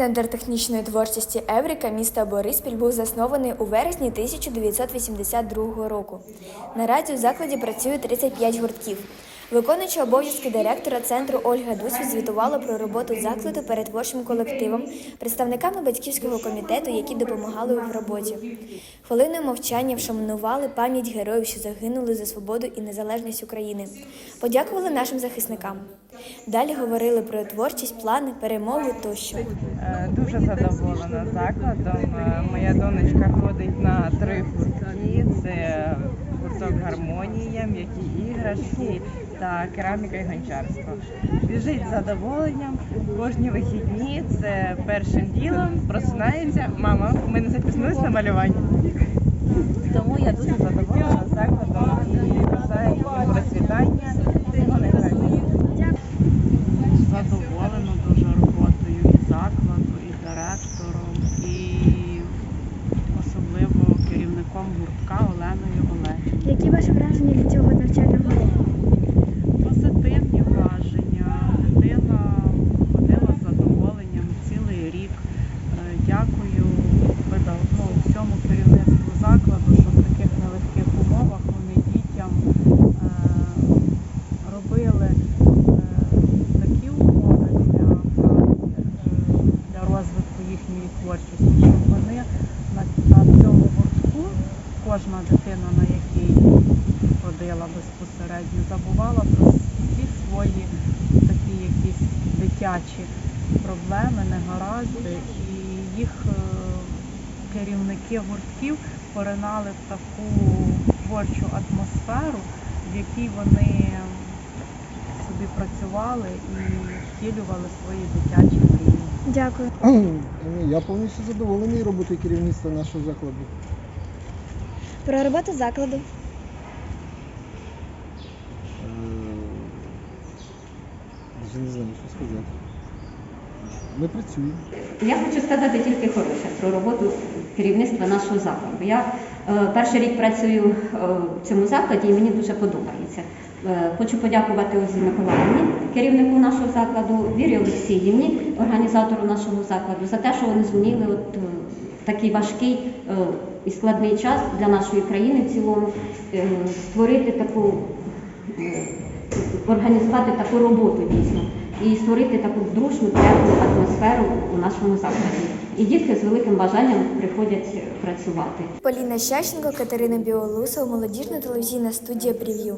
Центр технічної творчості Еврика міста Бориспіль був заснований у вересні 1982 року. Наразі у закладі працює 35 гуртків. Виконуючи обов'язки директора центру Ольга Дусвіт звітувала про роботу закладу перед творчим колективом, представниками батьківського комітету, які допомагали в роботі. Хвилиною мовчання вшанували пам'ять героїв, що загинули за свободу і незалежність України. Подякували нашим захисникам. Далі говорили про творчість, плани, перемоги тощо. Е, Дуже задоволена закладом. Е, Моя донечка ходить на три гуртки. Це гурток гармонія, м'які іграшки та кераміка і гончарство. Біжить з задоволенням. Кожні вихідні це першим ділом просинається. Мама, ми не запізнились на малювання. Тому я дуже задоволена закладом і бажаю їм процвітання. Задоволена дуже роботою і закладу, і директором, і особливо керівником гуртка Оленою Олегівною. Які ваші враження від цього навчального року? Позитивні враження. Дитина ходила з задоволенням цілий рік. Е, Дякую ну, всьому керівництву закладу, що в таких нелегких умовах вони дітям е, робили е, такі умови для е, для розвитку їхньої творчості, щоб вони на, на цьому гуртку, кожна дитина, на якій ходила безпосередньо, забувала про всі свої такі якісь дитячі проблеми, негаразди, їх е, керівники гуртків поринали в таку творчу атмосферу, в якій вони собі працювали і втілювали свої дитячі мрії. Дякую. Я повністю задоволений роботою керівництва нашого закладу. Про роботу закладу. Е, не знаю, що сказати. Ми працюємо. Я хочу сказати тільки хороше про роботу керівництва нашого закладу. Я е, перший рік працюю е, в цьому закладі і мені дуже подобається. Е, хочу подякувати Озі Миколаївні, керівнику нашого закладу, Вірі Олексіївні, організатору нашого закладу, за те, що вони зуміли от, е, такий важкий е, і складний час для нашої країни в цілому е, створити таку е, організувати таку роботу дійсно і створити таку дружну, приємну атмосферу у нашому закладі. І дітки з великим бажанням приходять працювати. Поліна Щащенко, Катерина Біолусова, молодіжна телевізійна студія Прев'ю.